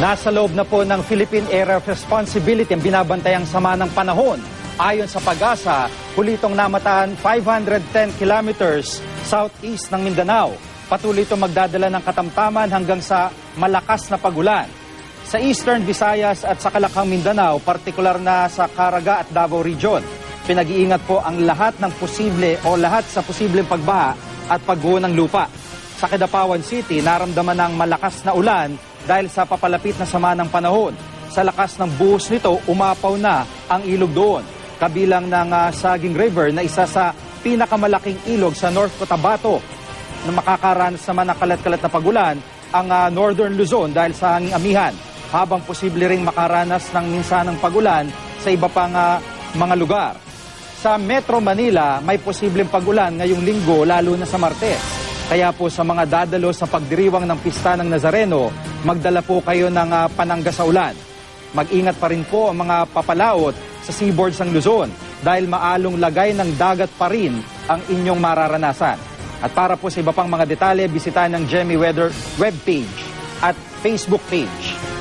Nasa loob na po ng Philippine Area of Responsibility ang binabantayang sama ng panahon. Ayon sa pag-asa, pulitong namatahan 510 kilometers southeast ng Mindanao. Patuloy ito magdadala ng katamtaman hanggang sa malakas na pagulan. Sa Eastern Visayas at sa Kalakang Mindanao, partikular na sa Caraga at Davao Region, pinag-iingat po ang lahat ng posible o lahat sa posibleng pagbaha at pagguho ng lupa. Sa Kidapawan City, naramdaman ng malakas na ulan dahil sa papalapit na sama ng panahon. Sa lakas ng buhos nito, umapaw na ang ilog doon. Kabilang ng ah, Saging River na isa sa pinakamalaking ilog sa North Cotabato na makakaranas naman ng kalat-kalat na pagulan ang ah, Northern Luzon dahil sa hanging amihan. Habang posible ring makaranas ng minsanang pagulan sa iba pang ah, mga lugar. Sa Metro Manila, may posibleng pagulan ngayong linggo lalo na sa Martes. Kaya po sa mga dadalo sa pagdiriwang ng pista ng Nazareno, magdala po kayo ng ah, panangga sa ulan. Mag-ingat pa rin po ang mga papalaot sa seaboards ng Luzon dahil maalong lagay ng dagat pa rin ang inyong mararanasan. At para po sa iba pang mga detalye, bisitahin ng Jemmy Weather webpage at Facebook page.